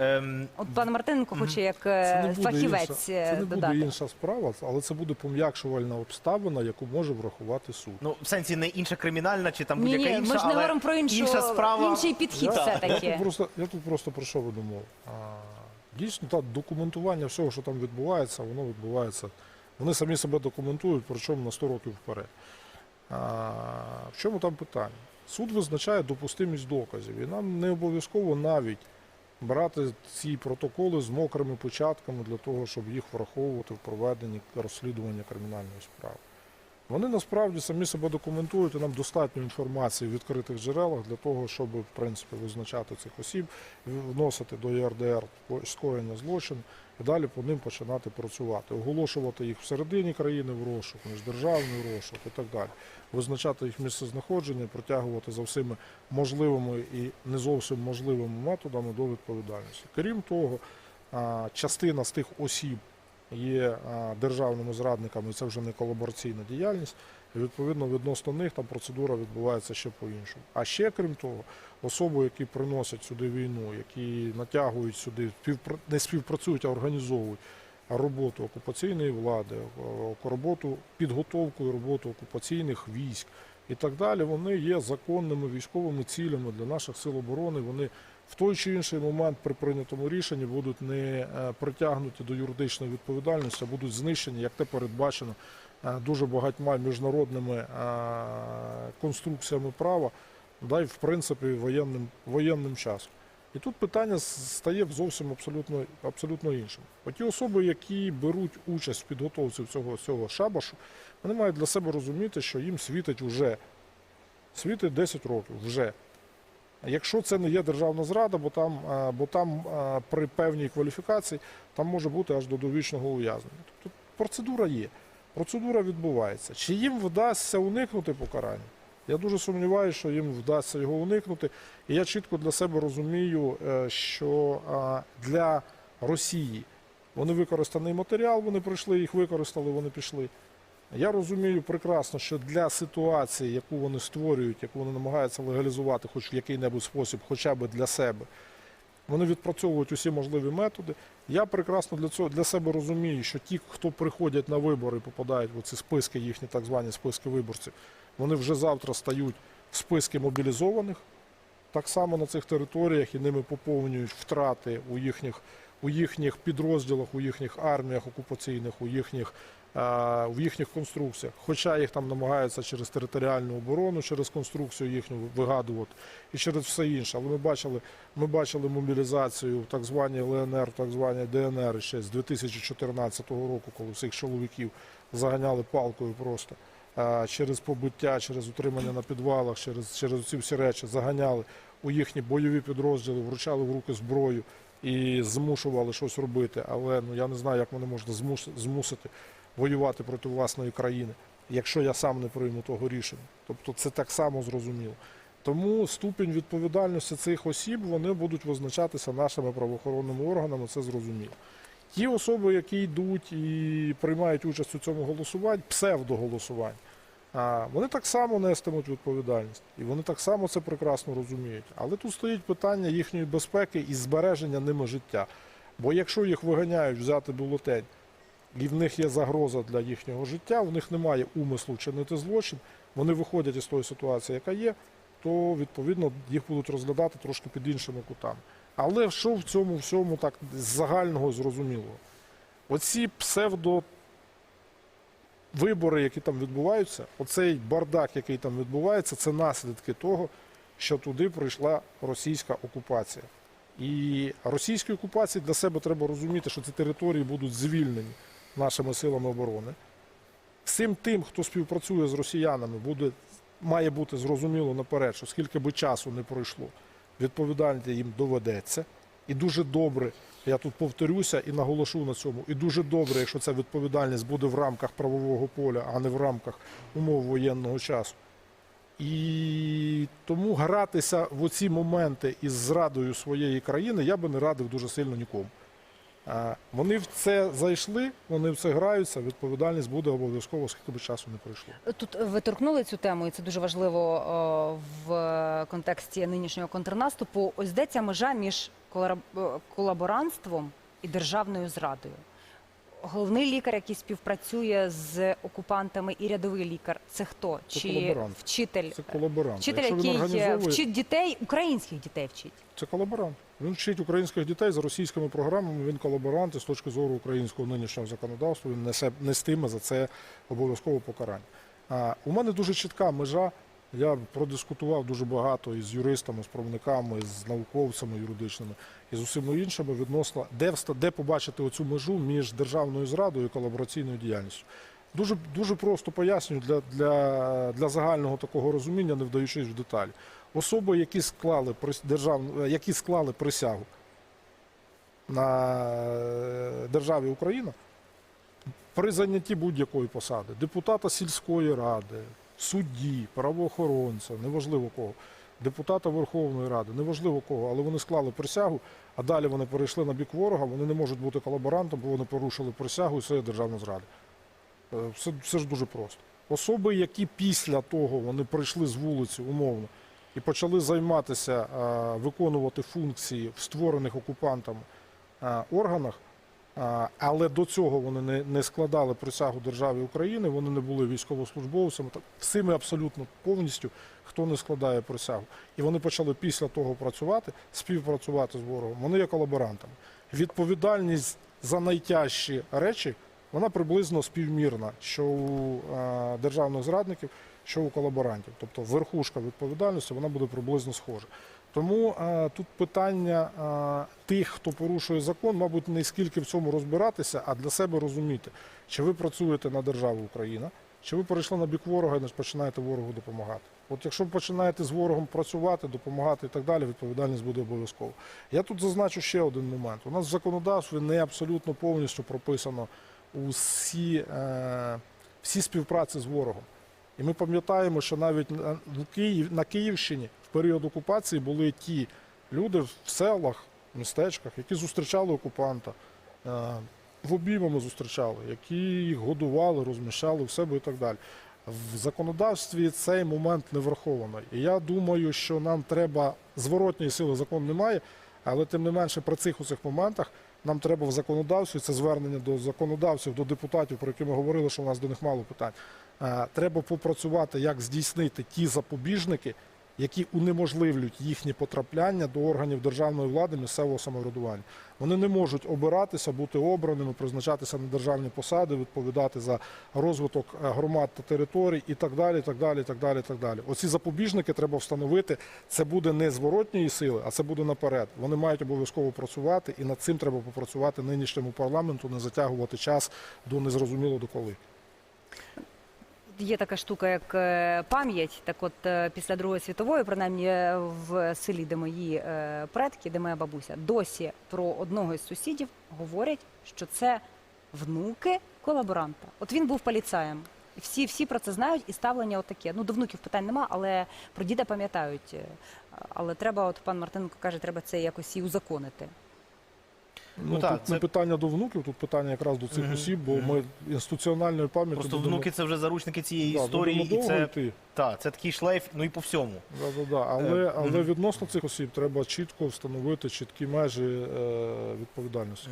ем, От пан Мартиненко хоче як Це е, не буде фахівець інша, е, це не буде додати. інша справа, але це буде пом'якшувальна обставина, яку може врахувати суд. ну в сенсі не інша кримінальна чи там Ні, будь-яка інша, ми ж не але говоримо про іншу, інша справа. інший підхід Я все-таки. тут просто, я тут просто про що веду мову. А, Дійсно, та документування всього, що там відбувається, воно відбувається. Вони самі себе документують, причому на 100 років вперед. А, в чому там питання? Суд визначає допустимість доказів, і нам не обов'язково навіть брати ці протоколи з мокрими початками для того, щоб їх враховувати в проведенні розслідування кримінальної справи. Вони насправді самі себе документують, і нам достатньо інформації в відкритих джерелах для того, щоб в принципі визначати цих осіб, вносити до ЄРДР скоєння злочину і далі по ним починати працювати, оголошувати їх всередині країни в розшук, міждержавний розшук і так далі, визначати їх місце знаходження, притягувати за всіми можливими і не зовсім можливими методами до відповідальності. Крім того, частина з тих осіб є державними зрадниками, це вже не колабораційна діяльність. І відповідно відносно них там процедура відбувається ще по-іншому. А ще крім того, особи, які приносять сюди війну, які натягують сюди, не співпрацюють, а організовують роботу окупаційної влади, роботу підготовку і роботу окупаційних військ і так далі, вони є законними військовими цілями для наших сил оборони. Вони в той чи інший момент при прийнятому рішенні будуть не е, притягнуті до юридичної відповідальності, а будуть знищені, як те передбачено е, дуже багатьма міжнародними е, конструкціями права, да й в принципі воєнним, воєнним часом. І тут питання стає зовсім абсолютно, абсолютно іншим. Оті особи, які беруть участь в підготовці цього, цього шабашу, вони мають для себе розуміти, що їм світить вже світить 10 років вже. Якщо це не є державна зрада, бо там, бо там при певній кваліфікації там може бути аж до довічного ув'язнення. Тобто процедура є, процедура відбувається. Чи їм вдасться уникнути покарання? Я дуже сумніваюся, що їм вдасться його уникнути. І я чітко для себе розумію, е, що для Росії вони використаний матеріал, вони прийшли, їх використали, вони пішли. Я розумію прекрасно, що для ситуації, яку вони створюють, яку вони намагаються легалізувати, хоч в який-небудь спосіб, хоча б для себе, вони відпрацьовують усі можливі методи. Я прекрасно для цього для себе розумію, що ті, хто приходять на вибори і попадають в ці списки, їхні так звані списки виборців, вони вже завтра стають в списки мобілізованих. Так само на цих територіях і ними поповнюють втрати у їхніх, у їхніх підрозділах, у їхніх арміях окупаційних, у їхніх, в їхніх конструкціях. Хоча їх там намагаються через територіальну оборону, через конструкцію їхню вигадувати і через все інше. Але ми бачили, ми бачили мобілізацію в так званій ЛНР, в так званій ДНР ще з 2014 року, коли всіх чоловіків заганяли палкою просто. е, Через побиття, через утримання на підвалах, через, через ці всі речі заганяли у їхні бойові підрозділи, вручали в руки зброю і змушували щось робити. Але ну я не знаю, як мене можна змус- змусити воювати проти власної країни, якщо я сам не прийму того рішення. Тобто це так само зрозуміло. Тому ступінь відповідальності цих осіб вони будуть визначатися нашими правоохоронними органами, це зрозуміло. Ті особи, які йдуть і приймають участь у цьому голосуванні, псевдоголосуванні, вони так само нестимуть відповідальність. І вони так само це прекрасно розуміють. Але тут стоїть питання їхньої безпеки і збереження ними життя. Бо якщо їх виганяють взяти бюлетень, і в них є загроза для їхнього життя, в них немає умислу чинити злочин, вони виходять із тої ситуації, яка є, то відповідно їх будуть розглядати трошки під іншими кутами. Але що в цьому всьому так загального зрозумілого? Оці псевдо вибори, які там відбуваються, оцей бардак, який там відбувається, це наслідки того, що туди прийшла російська окупація. І російській окупації для себе треба розуміти, що ці території будуть звільнені нашими силами оборони. Всім тим, хто співпрацює з росіянами, буде, має бути зрозуміло наперед, що скільки би часу не пройшло, відповідальність їм доведеться. І дуже добре, я тут повторюся і наголошу на цьому. І дуже добре, якщо ця відповідальність буде в рамках правового поля, а не в рамках умов воєнного часу. І тому гратися в оці моменти із зрадою своєї країни я би не радив дуже сильно нікому. Вони в це зайшли, вони в це граються. Відповідальність буде обов'язково, скільки би часу не пройшло. Тут ви торкнули цю тему, і це дуже важливо в контексті нинішнього контрнаступу. Ось де ця межа між колаборантством і державною зрадою. Головний лікар, який співпрацює з окупантами, і рядовий лікар це хто? Це Чи колаборант. вчитель? Це колаборант. Вчитель, Якщо він який організовує, вчить дітей, українських дітей вчить. це колаборант. Він вчить українських дітей за російськими програмами. Він колаборант і з точки зору українського нинішнього законодавства. Він несе нестиме за це обов'язково покарання. А, у мене дуже чітка межа. Я продискутував дуже багато із юристами, з правниками, з науковцями юридичними і з усіма іншими відносно де де побачити оцю межу між державною зрадою і колабораційною діяльністю. Дуже дуже просто пояснюю для, для, для загального такого розуміння, не вдаючись в деталі. Особи, які склали е, які склали присягу на е, державі Україна при зайнятті будь-якої посади, депутата сільської ради, судді, правоохоронця, неважливо кого, депутата Верховної Ради, неважливо кого, але вони склали присягу, а далі вони перейшли на бік ворога, вони не можуть бути колаборантом, бо вони порушили присягу і це є державна зрада. Е, Все, все ж дуже просто. Особи, які після того вони прийшли з вулиці умовно і почали займатися, е, виконувати функції в створених окупантами е, органах, але до цього вони не, не складали присягу державі України, вони не були військовослужбовцями, так, всіми абсолютно повністю, хто не складає присягу. І вони почали після того працювати, співпрацювати з ворогом. Вони є колаборантами. Відповідальність за найтяжчі речі вона приблизно співмірна, що у державних зрадників, що у колаборантів. Тобто верхушка відповідальності вона буде приблизно схожа. Тому е, тут питання е, тих, хто порушує закон, мабуть, не скільки в цьому розбиратися, а для себе розуміти, чи ви працюєте на державу Україна, чи ви перейшли на бік ворога і починаєте ворогу допомагати. От якщо ви починаєте з ворогом працювати, допомагати і так далі, відповідальність буде обов'язково. Я тут зазначу ще один момент. У нас в законодавстві не абсолютно повністю прописано усі, е, всі співпраці з ворогом. І ми пам'ятаємо, що навіть на, Київ, на Київщині період окупації були ті люди в селах, містечках, які зустрічали окупанта, е, в обіймами зустрічали, які їх годували, розміщали в себе і так далі. В законодавстві цей момент не врахований. І я думаю, що нам треба зворотньої сили закон немає, але тим не менше при цих усіх моментах нам треба в законодавстві, це звернення до законодавців, до депутатів, про які ми говорили, що у нас до них мало питань. Е, Треба попрацювати, як здійснити ті запобіжники, які унеможливлюють їхнє потрапляння до органів державної влади місцевого самоврядування. Вони не можуть обиратися, бути обраними, призначатися на державні посади, відповідати за розвиток е, громад та територій і так далі. так далі, так далі, так далі. Оці запобіжники треба встановити. Це буде не зворотньої сили, а це буде наперед. Вони мають обов'язково працювати, і над цим треба попрацювати нинішньому парламенту, не затягувати час до незрозуміло до коли. Є така штука, як е, пам'ять. Так, от е, після Другої світової, принаймні е, в селі, де мої предки, де моя бабуся, досі про одного із сусідів говорять, що це внуки колаборанта. От він був поліцаєм. Всі, всі про це знають, і ставлення отаке. Ну, до внуків питань нема, але про діда пам'ятають. Але треба, от пан Мартиненко каже, треба це якось і узаконити. Ну, так, тут не питання до внуків, тут питання якраз до цих Мгм, осіб, бо мгм. ми інституціональної пам'яті Просто будемо- внуки це вже заручники цієї да, історії, будемо і довго це, йти. та, це такий шлейф, ну і по всьому. Да, да, да. Але, Е, але мгм. відносно цих осіб треба чітко встановити чіткі межі е, відповідальності.